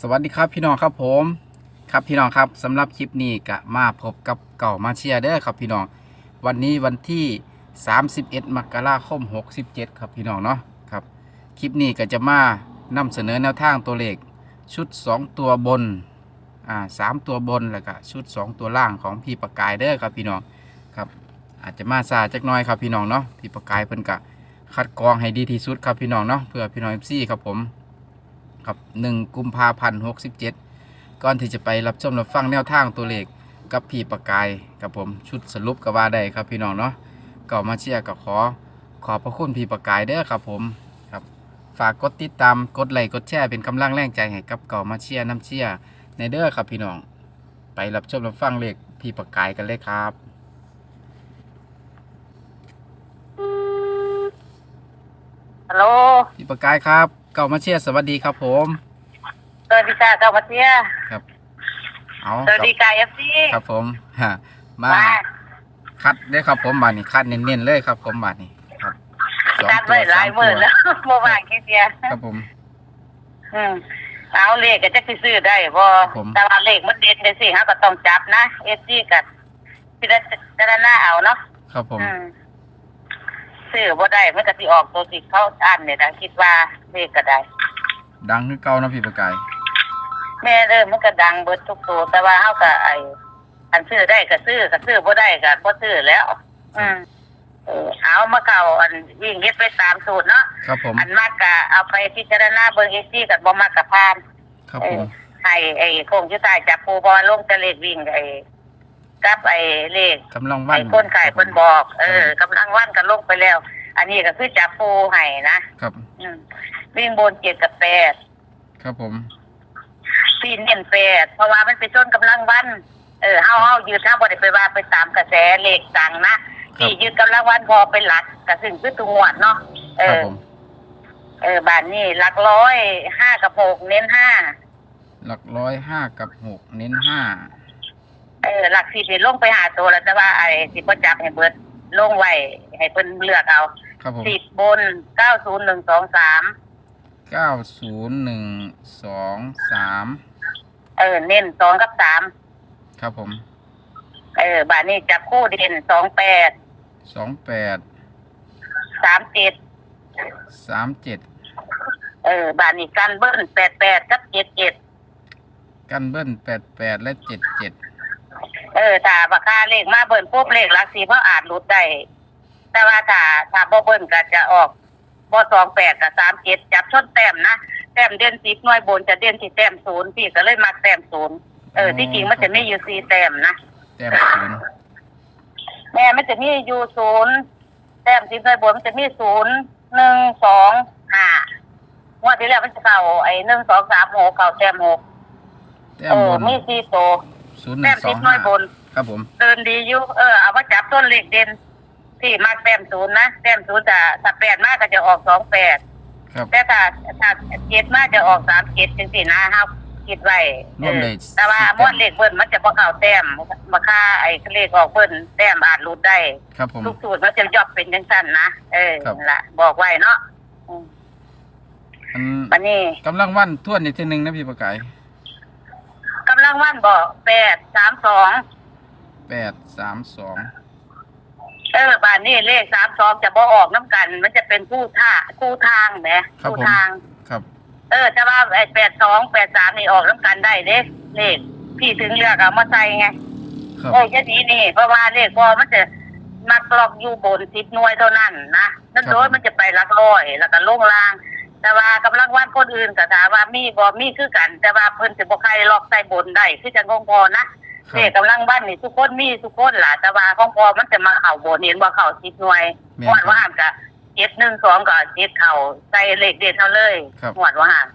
สวัสดีครับพี่น้องครับผมครับพี่น้องครับสำหรับคลิปนี้ก็มาพบกับเก่ามาเชียร์เด้อครับพี่น้อง วันนี้วันที่ 31 มกราคม 67 ครับพี่น้องเนาะครับคลิปนี้ก็จะมานำเสนอแนวทางตัวเลขชุด 2 ตัวบนอ่าสามตัวบนแล้วก็ชุด 2 ตัวล่างของพี่ประกายเด้อครับพี่น้องครับอาจจะมาซาจักน้อยครับพี่น้องเนาะพี่ประกายเพิ่นก็คัดกรองให้ดีที่สุดครับพี่น้องเนาะเพื่อพี่น้อง FC ครับผม ครับ1กุมภาพันธ์67 ก่อนที่จะไปรับชมรับฟังแนวทางตัวเลขกับพี่ประกายกับผมชุดสรุปก็ว่าได้ครับพี่น้องเนาะก็มาเชียร์ก็ขอขอบพระคุณพี่ประกายเด้อครับผมครับฝากกดติดตามกดไลค์กดแชร์เป็นกำลังแรงใจให้กับเก่ามาเชียร์น้ำเชียร์ในเด้อครับพี่น้อง ไปรับชมรับฟังเลขพี่ประกายกันเลยครับ ฮั ลโหลพี่ประกายครับ เก่ามาเชียร์สวัสดีครับผมสวัสดีค่ะเก้ามาเทียเอาสวัสดีค่ะเอฟซีครับผมฮะมามาคัดได้อครับผมบาทนี้คัดเน้นๆเลยครับ ผมบาทนี้ครับสองตัดตัวไว้หลายสามหมื่นตัวแล้วเมื่อวานแค่เทียครับผม อืมเอาเลขก็จะซื้อได้บ่ผมแต่ว่าเลขมันเด็ดเลยสิฮะก็ต้องจับนะเอฟซีกับพิจารณาเอาเนาะครับผมอืม ซื้อบ่ได้มันก็สิออกตัวสิเขาอ่านเนี่ยนะคิดว่าเลขก็ได้ ดังคือเก่านะพี่ประกาย แม่เริ่มมันก็ดังเบิดทุกตัวแต่ว่าเฮาก็ไอ้อันซื้อได้ก็ซื้อก็ซื้อบ่ได้ก็บ่ซื้อแล้ว อืมเออเอามาเก่าอันวิ่งเฮ็ดไปตามสูตรเนาะครับผม อันมากกะเอาไปพิจารณาเบิ่งเอซี่กับบ่มากกะพานครับเอผอมให้ไอ้โคงชื่อตายจับปูบอลลงจะเลขวิ่งไอ้ กับไอ้เลขกำลังวัไอ้นคนไข่เพิ่นบอก เออกำลังวันกันลงไปแล้ว อันนี้ก็คือจับปูให้นะครับ อืมวิ่งบนเจ็ดกับแปดครับผม ปีนเน้นแปดเพราะว่ามันไปชนกำลังวัน เออเฮาเฮายืดถ้าบ่ได้ไปว่าไปตามกระแสเลขดังนะที่ยืดกำลังวันพอเป็นหลักก็ซึ่งคือตัวงวดเนาะเอครับอ ผม เออบ้านนี้หลักร้อยห้ากับหกเน้นห้าหลักร้อยห้ากับหกเน้นห้า เออหลักสิบนี่ลงไปหาตัวแล้วแต่ว่าไอ้สิบ่จับให้เบิดลงไว้ให้เพิ่นเลือกเอาครับผมสิบบนเก้าศูนย์หนึ่งสองสามเก้าศูนย์หนึ่งสองสามเออเน้นสองกับสามครับผมเออบ้านนี้จับคู่เด่นสองแปดสองแปดสามเจ็ดสามเจ็ดเออบ้านนี้กันเบิ้ลแปดแปดกับเจ็ดเจ็ดกันเบิ้ลแปดแปดและเจ็ดเจ็ด เออถ้าราคาเลขมาเบิ้ลปุ๊บเลขหลักสี่เพราะอาจหลุดได้แต่ว่าถ้าถ้าบ่เบิ้ลก็จะออกบ่สองแปดกับสามเจ็ดจับชนแต้มนะแต้มเด่นสิบหน่วยบนจะเด่นที่แต้มศูนย์พี่ก็เลยมักแต้มศูนย์เออที่จริงมันจะไม่อยู่สี่แต้มนะแต้มศูนย์แม่มันจะมีอยู่ศูนย์แต้มสิบหน่วยบนมันจะมีศูนย์หนึ่งสองห้างวดที่แล้วมันจะเข้าไอ้หนึ่งสองสามหกเข้าแต้มหกแต้มเอบอนมีสี่ตัว ศูนย์หแต้นึ่มงสสิอบงหน่วห้ายบน ครับผม เดินดีอยู่เออเอามาจับต้นเลขเด่นที่มาแต้มศูนย์นะแต้มศูนย์จะถ้าแปดมากก็จะออกสองแปดครับ แต่ถ้าถ้าเจ็ดมากจะออกสามเจ็ดจังสี่นะครับคิดไว้รวมเลย เออแต่ว่าสิบแต้มม้วนเลขเบิ้ลมันจะพอเข่าแต้มมาค่าไอ้เลขออกเบิ้ลแต้มอาจหลุดได้ ครับผม ทุกสูตรมันจะยอบเป็นจังสั้นนะเออครับ นั่นละบอกไว้เนาะอืมอันวันนี้กำลังวันทวนอีกทีหนึ่งนะพี่ประกาย กำลังวันบอกแปดสามสองแปดสามสองเออบ้านนี้เลขสามสองจะบอออกน้ำกัน มันจะเป็นคู่ท่าคู่ทางแหมครับคู่ผมทาง ครับ เออแต่ว่าไอ้แปดสองแปดสามนี่ออกน้ำกันได้เด้เลขพี่ถึงเลือกเอามาใส่ไงครับ เออจะดีนี่เพราะว่าเลขพอมันจะมักลอกอยู่บนสิบหน่วยเท่านั้นนะนั่นโดยมันจะไปหลักร้อยแล้วก็ลงล่าง แต่ว่ากำลังวันคนอื่นก็ถามว่ามีบ่มีคือกัน แต่ว่าเพิ่นจะบ่ใครลอกใส่บนได้คือจังของพอนะครัเลขบกำลังบ้านนี่ทุกคนมีทุกคนล่ะแต่ว่าของพอมันจะมาเข่าบนเห็นบ่เข่าสิบหน่วยแม่หวนดครับว่าหันก็เจ็ดหนึ่งสองก็เจ็ดเข่าใส่เลขเด่นเท่าเลยครับ หวดว่าหัน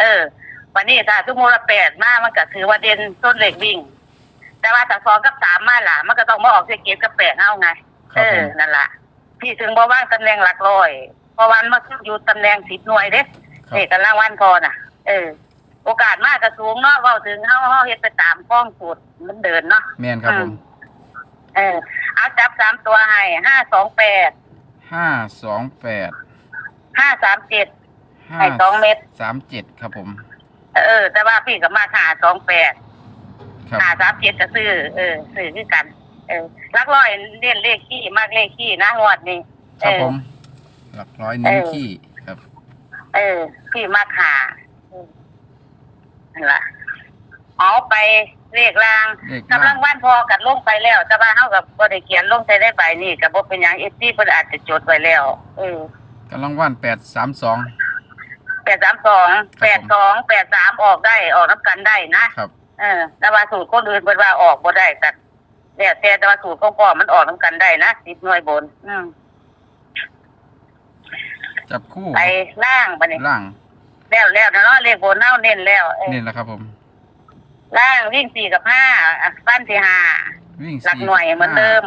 เออ วันนี้ถ้าทุกมูลแปดมามันก็ถือว่าเด่นต้นเลขวิ่ง แต่ว่าถ้าสองกับสามมาล่ะ มันก็ต้องมาออกเสเก็บกับแปดเอาไง คเอรับผอ ม นั่นล่ะ พี่ถึงบอกว่าตำแหน่งหลักร้อย เพราะวันมาอยู่ตำแหน่งสิบหน่วยเด้ครับ เอกกำลังวันพอน่ะ เออ โอกาสมากกระสูงเนาะเว้าถึงเฮาเฮาเฮ็ดไปตามข้องสูตรมันเดินเนาะ แมนครับผมเออ เอาจับสามตัวให้ห้าสองแปดห้าสองแปดห้าสามเจ็ด ห้าให้สองเม็ด สามเจ็ดครับผม เออ แต่ว่าพี่ก็มาหาสองแปดครับ หาสามเจ็ดก็ซื้อเออซื้อคือกัน เออลักร้อยเล่นเลขขี้มากเลขขี้นะงวดนี้ครับเออผม หลักร้อยเน้นเออขี้ครับ เออพี่มาขาเออนั่นล่ะเอาไปเลขรางเลขกำลังวันพอกัดลงไปแล้วแต่ว่าเฮากับบ่ได้เขียนลงใส่ได้ใบนี่ก็บ่เป็นหยัง FC เพิ่นอาจจะจดไว้แล้วเออ กำลังว่านแปดสามสอง832 82 83ออกได้ออกนํกันได้นะครับ เออแต่ว่าสูตรคนอื่นเพิ่นว่าออกบ่ได้กันแล้วแต่แต่ว่าสูตรของพ่อมันออกนํกันได้นะ10หน่วยบน อืม จับคู่ไปล่างบัดนี้ล่างแล้วแล้วนะเนาะเลขบนเฮาเน้นแล้วเออนี่แหละครับผม ล่างวิ่งสี่กับห้าอะสั้นที่ห้าวิ่งหลักสี่หน่วยเหมือนเดิม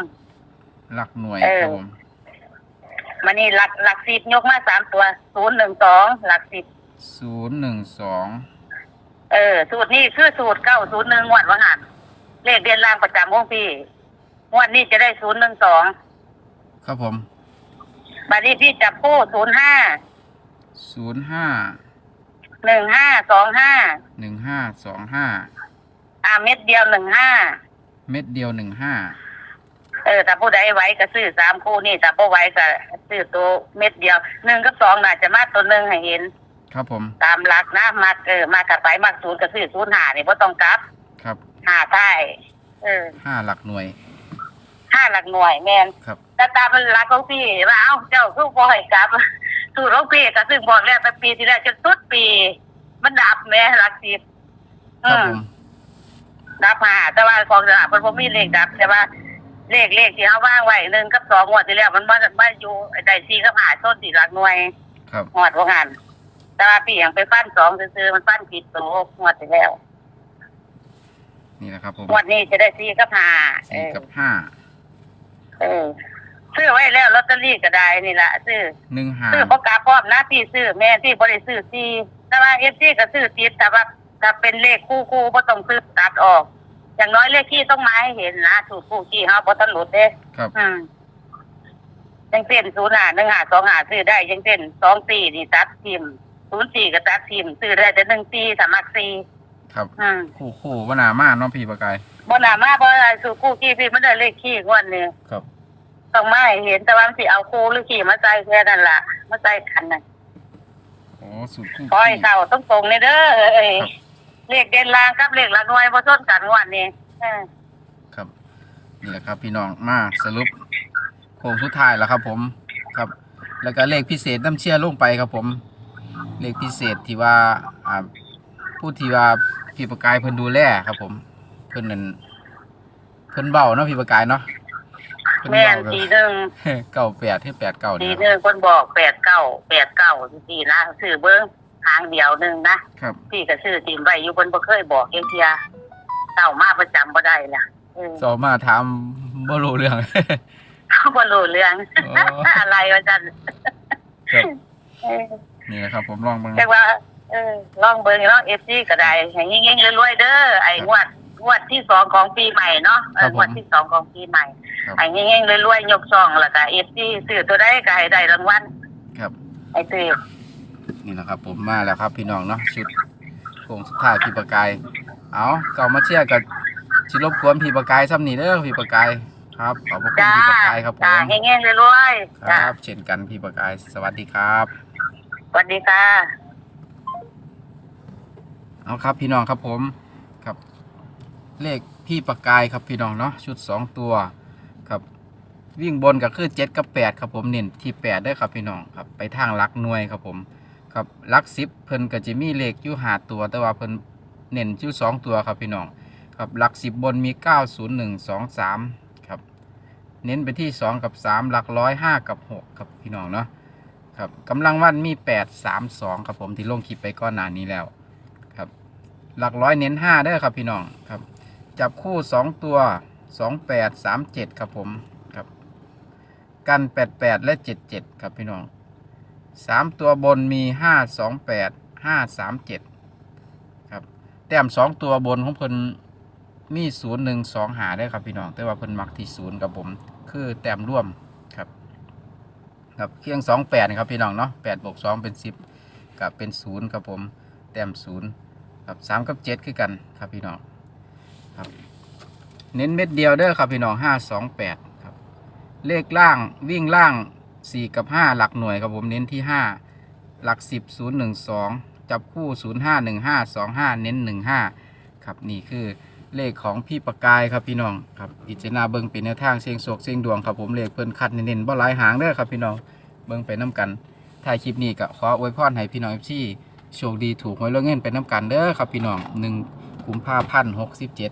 หลักหน่วยเออ ครับผมมันนี่หลักหลักสิบยกมาสามตัวศูนย์หนึ่งสองหลักสิบศูนย์หนึ่งสองเออ สูตรนี้คือสูตรเก้าศูนย์หนึ่งวัดวังหันเลขเดือนล่างประจำของพี่งวันนี้จะได้ศูนย์หนึ่งสองครับผม บัดนี้พี่จับคู่ศูนย์ห้าศูนย์ห้าหนึ่งห้าสองห้าหนึ่งห้าสองห้าอ่าเม็ดเดียวหนึ่งห้าเม็ดเดียวหนึ่งห้าเออถ้าผู้ใดไหว้ก็ซื้อสามคู่นี่ถ้าผู้ไหว้ก็ซื้อตัวเม็ดเดียวหนึ่งกับสองน่าจะมาตัวหนึ่งให้เห็น ครับผม ตามหลักนะมาเออมากับไปมาศูนย์กับซื้อศูนย์หานี่เพราะต้องกลับ ครับหาท้ายเออห้าหลักหน่วย ห้าหลักหน่วยแมนครับ แต่ตามเป็นหลักของพี่ว่าเอ้าเจ้าคือบ่ให้กลับสูตรของพี่ก็ซึ่งบอกแล้วแต่ปีที่แล้วจนสุดปี มันดับแม่หลักสิบครับผอืมดับมาแต่ว่าของสลากมันบ่มีเลขดับ แต่ว่าเลขเลขที่เขาว่างไว้หนึ่งกับสองงวดที่แล้ว มันมามาอยู่ได้สี่กับหาต้นสี่หลักหน่วย ครับงวดว่างันแต่ว่าพี่ยังไปฟันสองซื้อๆมันฟันผิดตัวงวดที่แล้วนี่แหละครับผมงวดนี้จะได้สี่กับห้าเอสี่อกับห้า เออซื้อไว้แล้วลอตเตอรี่ก็ได้นี่แหละซื้อหนึ่งห้าซื้อประกาศพร้อมนะพี่ซื้อแม่ที่บริซื้อซีแต่ว่าเอฟซีก็ซื้อติดแต่ว่าถ้าเป็นเลขคู่คู่ก็ต้องซื้อตัดออก อย่างน้อยเลขที่ต้องมาให้เห็นนะถูกคู่ที่เขาพอทันหลุดเด้ครับอืมยังเต้นศูนย์หาหนึ่งหาสองหาซื้อได้ยังเต้นสองสี่นี่ตัดทิมศูนย์สี่ก็ตัดทิมซื้อได้แต่หนึ่งสี่สามัครสี่ครับ อืมคู่คู่วนามาเน้องพี่ประกาย บนหนามาเพราะอะไรสู่คู่ขี้พี่มันได้เลขขี้งวันนี้ครับ ต้องมาให้เห็นแต่ว่ามันสิเอาคู่หรือขี้มาใส่แค่นั้นล่ะมาใส่กันน่ะโอ้สูตรคู่คอยขี้เข้าต้องตรงๆเลยเด้อเอ้ยครับเลขเด่นล่างกับเลขละหน่วยบ่ชนกันงวันนี้เออครับนี่แหละครับพี่น้องมาสรุปโค้งสุดท้ายแล้วครับ ผม ครับ แล้วก็เลขพิเศษน้ำเชื่อลงไปครับ ผม เลขพิเศษที่ว่าอ่าผู้ที่ว่าพี่ประกายเพิ่นดูแลครับ ผมเพิ่นนั่นเพิ่นเบาเนาะพี่ประกายเนาะเพิ่นแม่เบานทีหนึ่ง เก้าแปดที่แปดเก้าทีเนี่ยหนึ่งคนบอกแปดเก้าแปดเก้าทีนะซื้อเบิ้งทางเดียวหนึ่งนะครับพี่ก็ซื้อทีมไว้อยู่บนบ่เคยบอกเอเทียเต่ามาประจำบ่ได้ล่ะเออสอบมาถามบ่รู้เรื่อง เขาบ่รู้เรื่องโอ้อะไรว่าจันครับเออนี่นะครับ ผมลองเบ้างแต่ว่า เออลองเบิ่งลอง FC ก็ได้ให้เงี้ยๆรวยๆเด้อไอ้งวด งวดที่สองของปีใหม่เนาะเอองวดที่สองของปีใหม่ครับ ไอ้เงี้ยๆรวยๆยกซองแล้วก็ FC ซื้อตัวได้ก็ให้ได้รางวัลครับ ไอ้ซื้อนี่แหละครับผมมาแล้วครับพี่น้องเนาะชุดโค้งสุดท้ายพี่ประกาย เอาเก่ามาเชียร์กับชิรบกวนพี่ประกายซ้ำนี่เด้อพี่ประกายครับขอบพระคุณจ้าพี่ประกายครับผจ้ามเงี้ยๆรวยๆคจ้ารับเช่นกันพี่ประกายสวัสดีครับ สวัสดีค่ะ เอาครับพี่น้องครับผมครับ เลขพี่ประกายครับพี่น้องเนาะชุดสองตัวครับวิ่งบนก็คือเจ็ดกับแปดครับผมเน้นที่แปดได้ครับพี่น้องครับไปทางลักหน่วยครับผมครับลักสิบเพิ่นก็จะมีเลขอยู่หาตัว แต่ว่าเพิ่นเน้นอยู่สองตัวครับพี่น้องครับหลักสิบบนมีเก้าศูนย์หนึ่งสองสามครับเน้นไปที่สองกับสามหลักร้อยห้ากับหกครับพี่น้องเนาะครับกำลังวันมีแปดสามสองครับผมที่ลงคลิปไปก้อนหน้านี้แล้วครับหลักร้อยเน้นห้าเด้ครับพี่น้องครับ จับคู่สองตัวสองแปดสามเจ็ดครับผมครับ กันแปดแปดและเจ็ดเจ็ดครับพี่น้องสามตัวบนมีห้าสองแปดห้าสามเจ็ดครับ แต้มสองตัวบนของเพิ่นมีศูนย์หนึ่งสองหาได้ครับพี่น้อง แต่ว่าเพิ่นมักที่ศูนย์กับผม คือแต้มร่วมครับ ครับเคียงสองแปดครับพี่น้องเนาะแปดบวกสองเป็นสิบกับเป็นศูนย์ครับผม แต้มศูนย์ครับสามกับเจ็ดคือกันครับพี่น้อง ครับ เน้นเม็ดเดียวเด้อครับพี่น้องห้าสองแปดครับ เลขล่างวิ่งล่างสี่กับห้าหลักหน่วยครับผมเน้นที่ห้าหลักสิบศูนย์หนึ่งสองจับคู่ศูนย์ห้าหนึ่งห้าสองห้าเน้นหนึ่งห้าครับนี่คือเลขของพี่ประกายครับพี่น้องครับอิจนาเบิงเป็นแนวทางเสียงโศกเสียงดวงครับผมเลขเพิ่นคัดเน้นๆบ่หลายหางเด้อครับพี่น้องเบิงไปน้กันถ่ายคลิปนี้ก็ขออวยพรให้พี่น้องที่โชคดีถูกหวยรวยเงินไปน้กันเด้อครับพี่น้องหนึ่งกุมภาพันธ์หกสิบเจ็ด